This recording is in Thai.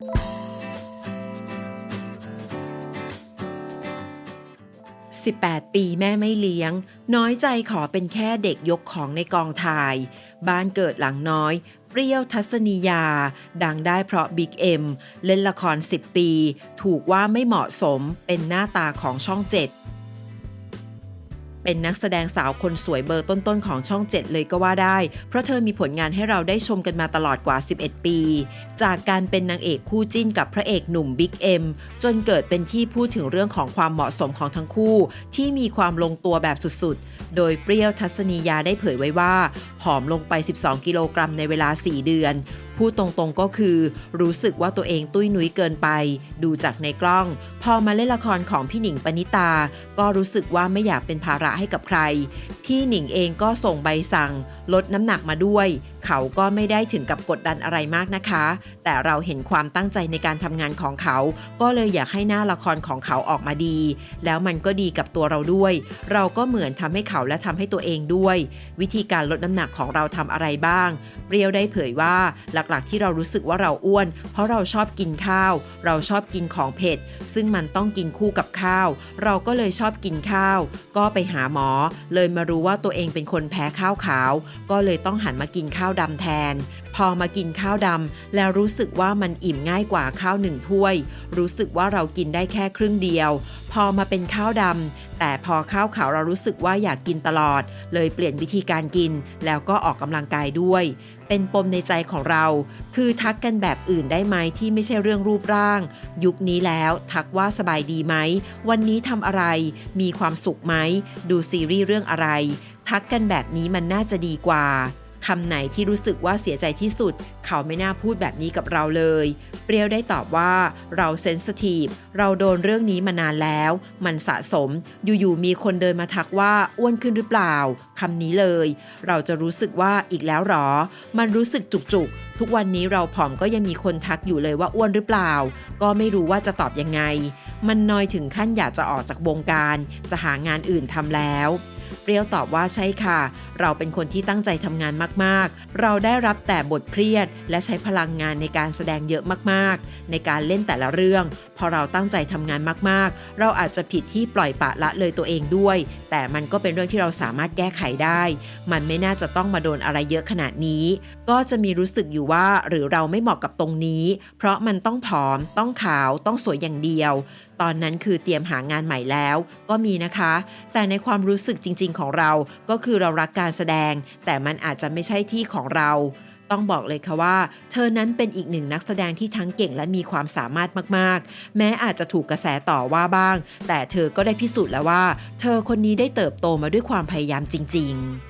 18 ปีแม่ไม่เลี้ยง น้อยใจขอเป็นแค่เด็กยกของในกองถ่าย บ้านเกิดหลังน้อย เปรี้ยวทัศนียา ดังได้เพราะบิ๊กเอ็มเล่นละคร 10 ปี ถูกว่าไม่เหมาะสมเป็นหน้าตาของช่องเจ็ด เป็นนักแสดงสาวคนสวยเบอร์ต้นๆ ของช่อง 7 เลยก็ว่าได้ เพราะเธอมีผลงานให้เราได้ชมกันมาตลอดกว่า 11 ปี จากการเป็นนางเอกคู่จิ้นกับพระเอกหนุ่มบิ๊กเอ็มจนเกิดเป็นที่พูดถึงเรื่องของความเหมาะสมของทั้งคู่ ที่มีความลงตัวแบบสุดๆ โดยเปรี้ยวทัศนียาได้เผยไว้ว่า ผอมลงไป 12 กิโลกรัมในเวลา 4 เดือน พูดตรงๆก็คือ รู้สึกว่าตัวเองตุ้ยนุ้ยเกินไป ดูจากในกล้อง พอมาเล่นละครของพี่หนิงปณิตา ก็รู้สึกว่าไม่อยากเป็นภาระให้กับใครพี่หนิงเองก็ส่งใบสั่ง ลดน้ำหนักมาด้วย เขาก็ไม่ได้ถึงกับกดดันอะไรมากนะคะ แต่เราเห็นความตั้งใจในการทำงานของเขา ก็เลยอยากให้หน้าละครของเขาออกมาดี แล้วมันก็ดีกับตัวเราด้วย เราก็เหมือนทำให้เขาและทำให้ตัวเองด้วย วิธีการลดน้ำหนักของเราทำอะไรบ้าง เปรียวได้เผยว่าหลักๆ ที่เรารู้สึกว่าเราอ้วน เพราะเราชอบกินข้าว เราชอบกินของเผ็ด ซึ่งมันต้องกินคู่กับข้าว เราก็เลยชอบกินข้าว ก็ไปหาหมอเลยมารู้ว่าตัวเองเป็นคนแพ้ข้าวขาว ก็เลยต้องหันมากินข้าวดำแทน พอมากินข้าวดำแล้วรู้สึกว่ามันอิ่มง่ายกว่าข้าวหนึ่งถ้วย รู้สึกว่าเรากินได้แค่ครึ่งเดียว พอมาเป็นข้าวดำแต่พอข้าวขาวเรารู้สึกว่าอยากกินตลอด เลยเปลี่ยนวิธีการกิน แล้วก็ออกกำลังกายด้วย เป็นปมในใจของเรา คือทักกันแบบอื่นได้ไหมที่ไม่ใช่เรื่องรูปร่าง ยุคนี้แล้วทักว่าสบายดีไหม วันนี้ทำอะไร มีความสุขไหม ดูซีรีส์เรื่องอะไร ทักกันแบบนี้มันน่าจะดีกว่า คำไหนที่รู้สึกว่าเสียใจที่สุด เขาไม่น่าพูดแบบนี้กับเราเลย เปรี้ยวได้ตอบว่าเราเซนสทีฟเราโดนเรื่องนี้มานานแล้ว มันสะสม อยู่ๆมีคนเดินมาทักว่าอ้วนขึ้นหรือเปล่าคำนี้เลย เราจะรู้สึกว่าอีกแล้วหรอ มันรู้สึกจุกๆ ทุกวันนี้เราผอมก็ยังมีคนทักอยู่เลยว่าอ้วนหรือเปล่า ก็ไม่รู้ว่าจะตอบยังไง มันนอยถึงขั้นอยากจะออกจากวงการ จะหางานอื่นทำแล้ว เปรี้ยวตอบว่าใช่ค่ะ เราเป็นคนที่ตั้งใจทำงานมากๆ เราได้รับแต่บทเครียด และใช้พลังงานในการแสดงเยอะมากๆ ในการเล่นแต่ละเรื่อง พอเราตั้งใจทำงานมากๆ เราอาจจะผิดที่ปล่อยปะละเลยตัวเองด้วย แต่มันก็เป็นเรื่องที่เราสามารถแก้ไขได้ มันไม่น่าจะต้องมาโดนอะไรเยอะขนาดนี้ ก็จะมีรู้สึกอยู่ว่าหรือเราไม่เหมาะกับตรงนี้ เพราะมันต้องผอม ต้องขาว ต้องสวยอย่างเดียวตอนนั้นคือเตรียมหางานใหม่แล้วก็มีนะคะ แต่ในความรู้สึกจริง ๆ ของเราก็คือเรารักการแสดง แต่มันอาจจะไม่ใช่ที่ของเรา ต้องบอกเลยค่ะว่า เธอนั้นเป็นอีกหนึ่งนักแสดงที่ทั้งเก่งและมีความสามารถมากๆ แม้อาจจะถูกกระแสต่อว่าบ้าง แต่เธอก็ได้พิสูจน์แล้วว่า เธอคนนี้ได้เติบโตมาด้วยความพยายามจริง ๆ